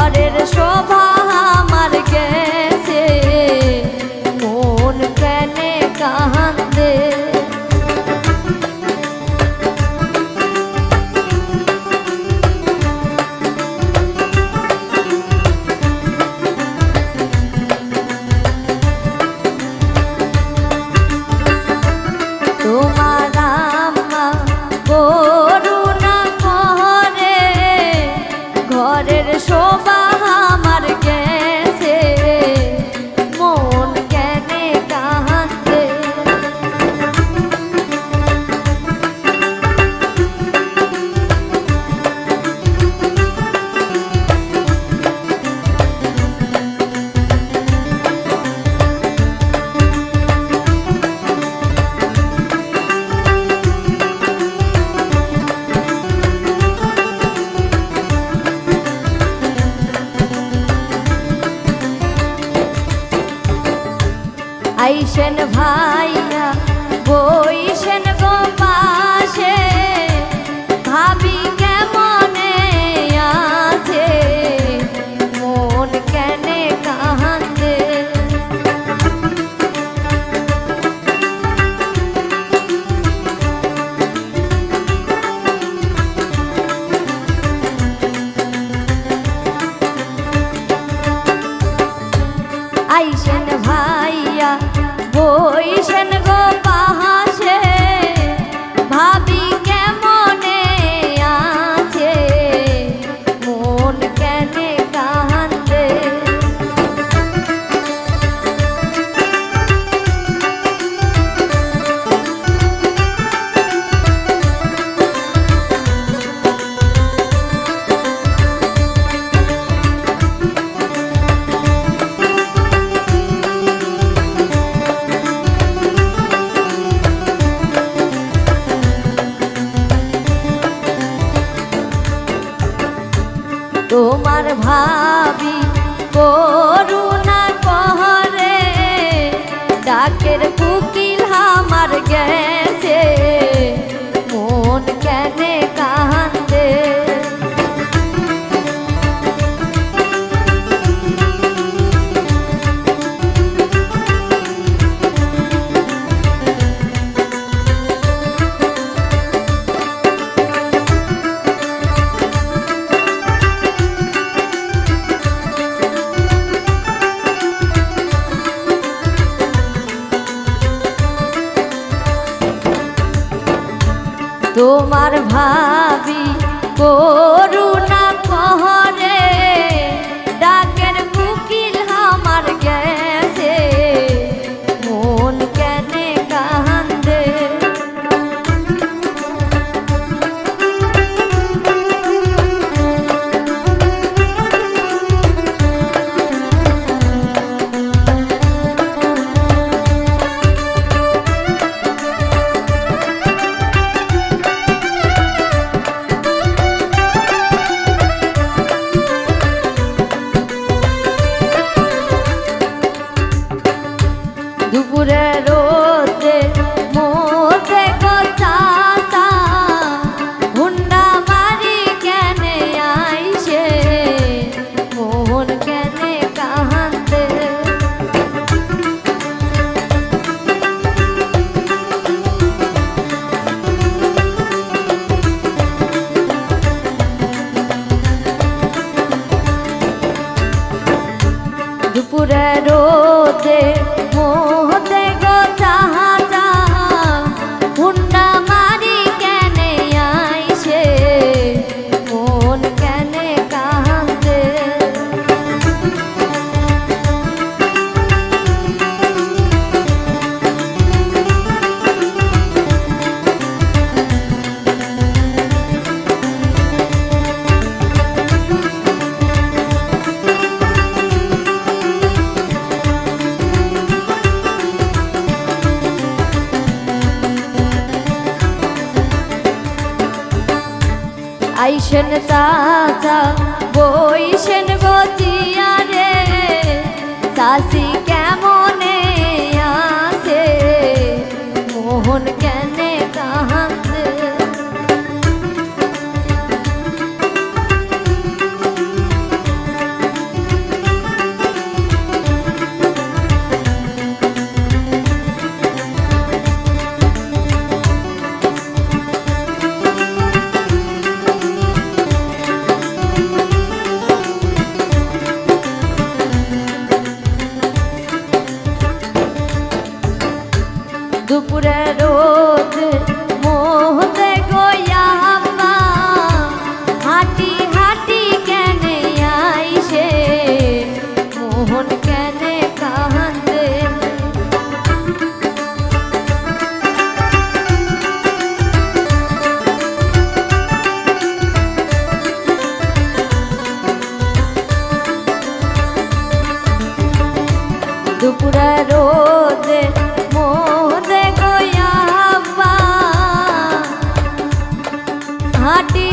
ঘরের শোভা আমার গেছে। মন প্রাণে কাহান্দে শোভা আইসেন ভাই। tuh তোমার ভাবি করুণা কহ দুপুরে রোদে মোতে কথা হুন্ডা মারি কেনে আইসে মোহন কেনে কাহান্তে দুপুরে রোদে বসেন চাচা। ঘাটে